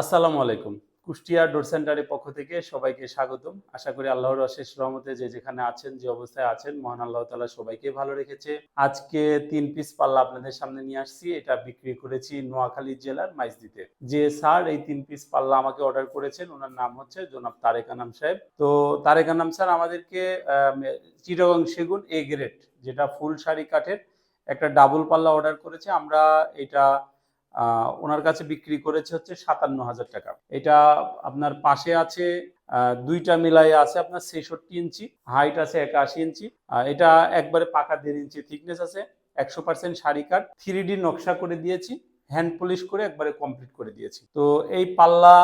আসসালামু আলাইকুম। কুষ্টিয়া ডোর সেন্টারের পক্ষ থেকে সবাইকে স্বাগতম। আশা করি আল্লাহর অশেষ রহমতে যে যেখানে আছেন যে অবস্থায় আছেন মহান আল্লাহ তালা সবাইকে ভালো রেখেছে। আজকে তিন পিস পাল্লা আপনাদের সামনে নিয়ে আসছি। এটা বিক্রি করেছি নোয়াখালী জেলার মাইজদিতে। যে স্যার এই তিন পিস পাল্লা আমাকে অর্ডার করেছেন ওনার নাম হচ্ছে জনাব তারেক আনাম সাহেব। তো তারেক আনাম স্যার আমাদেরকে আম, চিটাগং সেগুন এ গ্রেড যেটা ফুল শাড়ি কাঠের একটা ডাবল পাল্লা অর্ডার করেছে। আমরা এটা ওনার কাছে বিক্রি করেছে হচ্ছে সাতান্ন হাজার টাকা। এটা আপনার পাশে আছে দুইটা মিলাই আছে আপনার ছেষট্টি ইঞ্চি হাইট আছে একাশি ইঞ্চি। এটা একবারে পাকা দেড় ইঞ্চি থিকনেস আছে, একশো পার্সেন্ট শাড়ি কাট থ্রি নকশা করে দিয়েছি হ্যান্ড পলিশ করে একবারে কমপ্লিট করে দিয়েছি। তো এই পাল্লা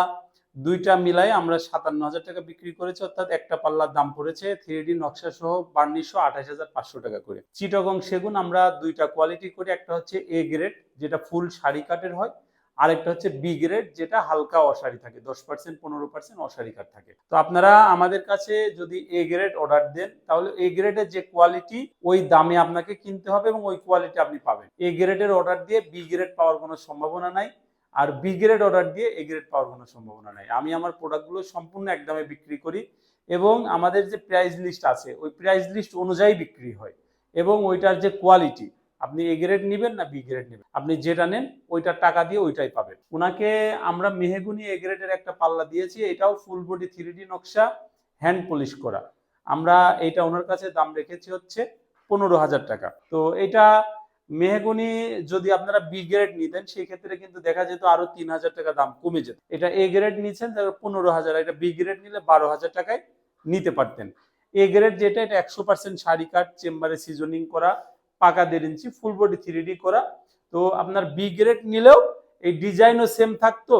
দুইটা মিলাই আমরা সাতান্ন হাজার টাকা বিক্রি করেছি, অর্থাৎ একটা পাল্লার দাম পড়েছে থ্রি ডি নকশা সহ বার্নিশো আঠাশ হাজার পাঁচশো টাকা করে। চিটগং সেগুন আমরা দুইটা কোয়ালিটি করি, একটা হচ্ছে এ গ্রেড যেটা ফুল শাড়ি কাটের হয়, আরেকটা হচ্ছে বি গ্রেড যেটা হালকা অশাড়ি থাকে, দশ পার্সেন্ট পনেরো পার্সেন্ট অশাড়ি কাট থাকে। তো আপনারা আমাদের কাছে যদি এ গ্রেড অর্ডার দেন, তাহলে এ গ্রেডের যে কোয়ালিটি ওই দামে আপনাকে কিনতে হবে এবং ওই কোয়ালিটি আপনি পাবেন। এ গ্রেডের অর্ডার দিয়ে বি গ্রেড পাওয়ার কোনো সম্ভাবনা নাই। আর বি গ্রেড অর্ডার দিয়ে এ গ্রেড পাওয়ার কোনো সম্ভাবনা নাই। আমি আমার প্রোডাক্টগুলো সম্পূর্ণ একদমে বিক্রি করি এবং আমাদের যে প্রাইস লিস্ট আছে, ওই প্রাইস লিস্ট অনুযায়ী বিক্রি হয় এবং ওইটার যে কোয়ালিটি আপনি এ গ্রেড নেবেন না বি গ্রেড নেবেন। আপনি যেটা নেন, ওইটার টাকা দিয়ে ওইটাই পাবেন। ওনাকে আমরা মেহেগুনি এ গ্রেডের একটা পাল্লা দিয়েছি, এটাও ফুল বডি থ্রি নকশা হ্যান্ড পলিশ করা। আমরা এটা ওনার কাছে দাম রেখেছি হচ্ছে পনেরো হাজার টাকা। তো এটা মেহগুনি যদি আপনারা বি গ্রেড নিতেন সেই ক্ষেত্রে কিন্তু দেখা যেত আরও তিন হাজার টাকা দাম কমে যেত। এটা এ গ্রেড নিচ্ছেন তাহলে পনেরো হাজার, এটা বি গ্রেড নিলে বারো হাজার টাকায় নিতে পারতেন। এ গ্রেড যেটা, এটা একশো পার্সেন্ট শাড়ি কাট, চেম্বারে সিজনিং করা, পাকা দেড় ইঞ্চি ফুল বডি থ্রি করা। তো আপনার বি গ্রেড নিলেও এই ডিজাইনও সেম থাকতো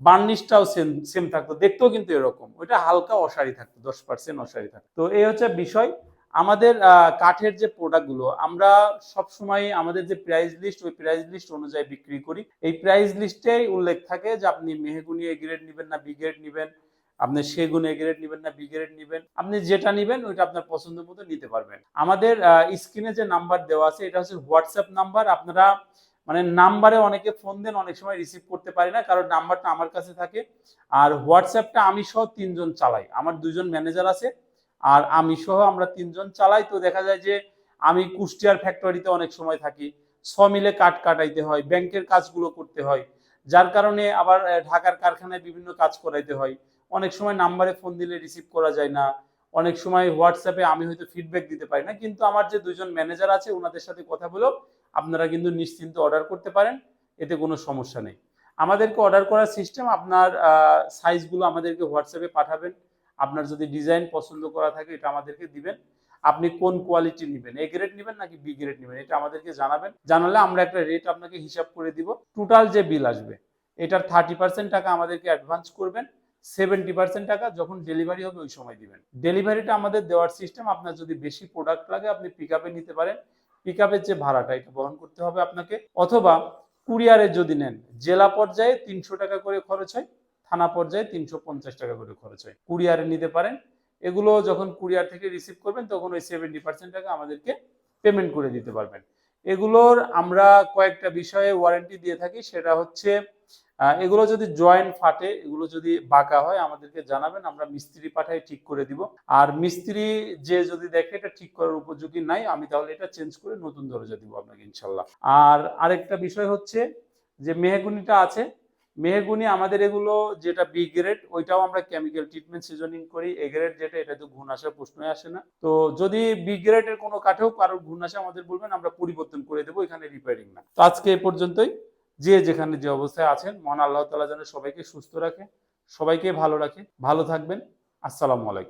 বার্নিশটাও সেম সেম থাকতো। দেখতেও কিন্তু এরকম। ওইটা হালকা অসারি থাকতো, দশ পার্সেন্ট অসারি থাকতো। তো এই হচ্ছে বিষয়। আমাদের কাঠের যে প্রোডাক্টগুলো আমরা সব সময় আমাদের যে প্রাইস লিস্ট ওই প্রাইস লিস্ট অনুযায়ী বিক্রি করি। এই প্রাইস লিস্টেই উল্লেখ থাকে যে আপনি মেহগুনি এ গ্রেড নেবেন না বি গ্রেড নেবেন, আপনি সেগুন এ গ্রেড নেবেন না বি গ্রেড নেবেন, আপনি যেটা নেবেন ওইটা আপনার পছন্দ মতো নিতে পারবেন। আমাদের স্ক্রিনে যে নাম্বার দেওয়া আছে, এটা হচ্ছে হোয়াটসঅ্যাপ নাম্বার আপনারা মানে নাম্বারে অনেকে ফোন দেন, অনেক সময় রিসিভ করতে পারি না, কারণ নাম্বারটা আমার কাছে থাকে। আর হোয়াটসঅ্যাপটা আমি সহ তিনজন চালাই। আমার দুজন ম্যানেজার আছে আর আমি সহ আমরা তিনজন চালাই, তো দেখা যায় যে আমি কুষ্টিয়ার ফ্যাক্টরিতে অনেক সময় থাকি। ছ মিলে কাঠ কাটাইতে হয়, ব্যাংকের কাজগুলো করতে হয়, যার কারণে আবার ঢাকার কারখানায় বিভিন্ন কাজ করাইতে হয়। অনেক সময় নাম্বারে ফোন দিলে রিসিভ করা যায় না, অনেক সময় হোয়াটসঅ্যাপে আমি হয়তো ফিডব্যাক দিতে পারি না, কিন্তু আমার যে দুজন ম্যানেজার আছে ওনাদের সাথে কথা বলেও আপনারা কিন্তু নিশ্চিন্ত অর্ডার করতে পারেন, এতে কোনো সমস্যা নেই। আমাদেরকে অর্ডার করার সিস্টেম আপনার সাইজগুলো আমাদেরকে হোয়াটসঅ্যাপে পাঠাবেন। আপনার যদি ডিজাইন পছন্দ করা থাকে, এটা আমাদেরকে দিবেন। আপনি কোন কোয়ালিটি নেবেন? এ গ্রেড নেবেন নাকি বি গ্রেড নেবেন? এটা আমাদেরকে জানাবেন। জানালে আমরা একটা রেট আপনাকে হিসাব করে দিব। টোটাল যে বিল আসবে, এটার থার্টি টাকা আমাদেরকে অ্যাডভান্স করবেন। সেভেন্টি পার্সেন্ট টাকা যখন ডেলিভারি হবে, ওই সময় দিবেন। ডেলিভারিটা আমাদের দেওয়ার সিস্টেম আপনার যদি বেশি প্রোডাক্ট লাগে, আপনি পিক নিতে পারেন। পিক যে ভাড়াটা, এটা বহন করতে হবে আপনাকে। অথবা কুরিয়ারে যদি নেন, জেলা পর্যায়ে তিনশো টাকা করে খরচ হয়। থানা পর্যায়ে তিনশো পঞ্চাশ টাকা করে খরচ হয়। কুরিয়ারে নিতে পারেন। এগুলো যখন কুরিয়ার থেকে রিসিভ করবেন, তখন ওই সেভেন্টি পার্সেন্ট টাকা আমাদেরকে পেমেন্ট করে দিতে পারবেন। এগুলোর আমরা কয়েকটা বিষয়ে ওয়ারেন্টি দিয়ে থাকি, সেটা হচ্ছে এগুলো যদি জয়েন্ট ফাটে, এগুলো যদি বাঁকা হয়, আমাদেরকে জানাবেন, আমরা মিস্ত্রি পাঠাই ঠিক করে দিব। আর মিস্ত্রি যে যদি দেখে এটা ঠিক করার উপযোগী নাই, আমি তাহলে এটা চেঞ্জ করে নতুন দরজা দিব আপনাকে, ইনশাল্লাহ। আর আরেকটা বিষয় হচ্ছে, যে মেহগুনিটা আছে মেহগুনি আমাদের এগুলো যেটা বি গ্রেড ওইটাও আমরা কেমিক্যাল ট্রিটমেন্ট সিজনিং করি। এ গ্রেড যেটা, এটা তো ঘুণ আসার প্রশ্নই আসে না। তো যদি বি গ্রেডের কোনো কাঠেও কারোর ঘুণ আসে, আমাদের বলবেন, আমরা পরিবর্তন করে দেবো, এখানে রিপেয়ারিং না। তো আজকে এ পর্যন্তই। যে যেখানে যে অবস্থায় আছেন, মহান আল্লাহ তালা যেন সবাইকে সুস্থ রাখে, সবাইকে ভালো রাখে। ভালো থাকবেন। আসসালামু আলাইকুম।